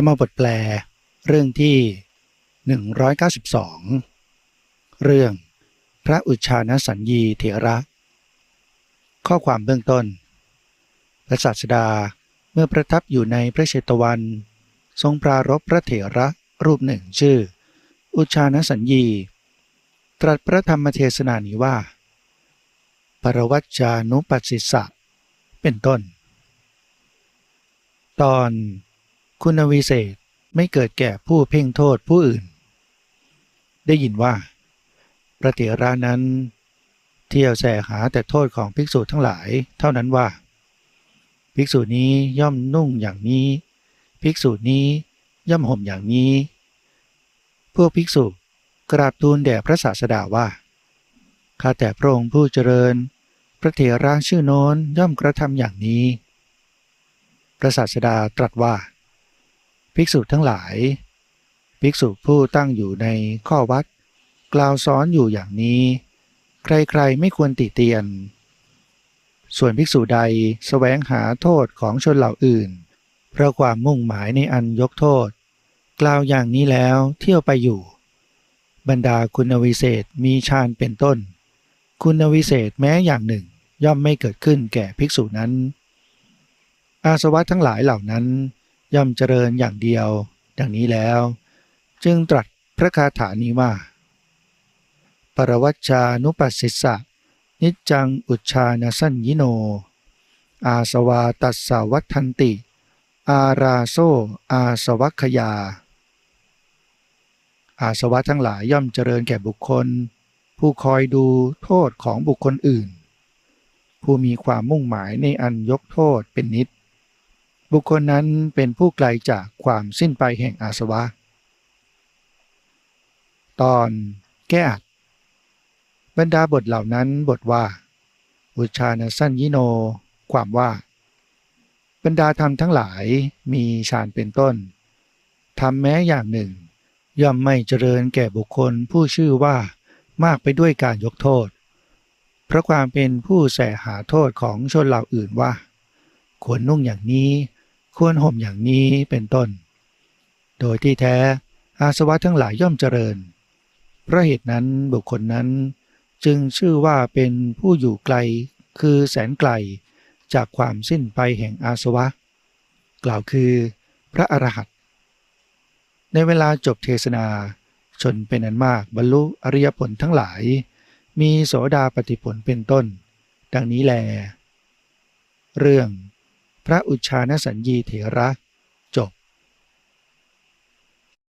รรมบทแปล เรื่องที่ 192 เรื่องพระอุชานสัญญีเถระ ข้อความเบื้องต้น พระศาสดาเมื่อประทับอยู่ในพระเชตวัน ทรงปรารบพระเถระรูปหนึ่งชื่อ อุชานสัญญี ตรัสพระธรรมเทศนานี้ว่า ปรวัจจานุปัสสิสะ เป็นต้น ตอน คุณวิเศษไม่เกิดแก่ผู้เพ่งโทษผู้อื่น ได้ยินว่า พระเถระนั้น เที่ยวแสหาแต่โทษของภิกษุทั้งหลายเท่านั้นว่า ภิกษุนี้ย่อมนุ่งอย่างนี้ ภิกษุนี้ย่อมห่มอย่างนี้ พวกภิกษุกราบทูลแด่พระศาสดาว่าข้าแต่พระองค์ผู้เจริญ พระเถระชื่อโน้นย่อมกระทำอย่างนี้ พระศาสดาตรัสว่า ภิกษุทั้งหลาย ภิกษุผู้ตั้งอยู่ในข้อวัด กล่าวสอนอยู่อย่างนี้ ใครๆไม่ควรติเตียน ส่วนภิกษุใดสแสวงหาโทษของชนเหล่าอื่น เพราะความมุ่งหมายในอันยกโทษ กล่าวอย่างนี้แล้วเที่ยวไปอยู่ บรรดาคุณวิเศษมีฌานเป็นต้น คุณวิเศษแม้อย่างหนึ่งย่อมไม่เกิดขึ้นแก่ภิกษุนั้น อาสวะทั้งหลายเหล่านั้น ย่อมเจริญอย่างเดียว ดังนี้แล้ว จึงตรัสพระคาถานี้ว่า ปรวัชชานุปัสสิสะ นิจจังอุชาณสัญญิโน อาสวาตัสสาวัทันติ อาราโซอาสวัคคยา อาสวะทั้งหลายย่อมเจริญแก่บุคคล ผู้คอยดูโทษของบุคคลอื่น ผู้มีความมุ่งหมายในอันยกโทษเป็นนิด บุคคลนั้นเป็นผู้ไกลจากความสิ้นไปแห่งอาสวะ ตอนแก้อัดบรรดาบทเหล่านั้นบทว่า อุชานสั้นยิโน ความว่า บรรดาธรรมทั้งหลายมีฌานเป็นต้นทำแม้อย่างหนึ่ง ย่อมไม่เจริญแก่บุคคลผู้ชื่อว่ามากไปด้วยการยกโทษ เพราะความเป็นผู้แสหาโทษของชนเหล่าอื่นว่าควรนุ่งอย่างนี้ ควรห่มอย่างนี้เป็นต้น โดยที่แท้อาสวะทั้งหลายย่อมเจริญ เพราะเหตุนั้นบุคคลนั้นจึงชื่อว่าเป็นผู้อยู่ไกลคือแสนไกลจากความสิ้นไปแห่งอาสวะ กล่าวคือพระอรหันต์ในเวลาจบเทศนาชนเป็นอันมากบรรลุอริยผลทั้งหลาย มีโสดาปฏิผลเป็นต้น ดังนี้แล เรื่อง พระอุชานสัญญีเถระ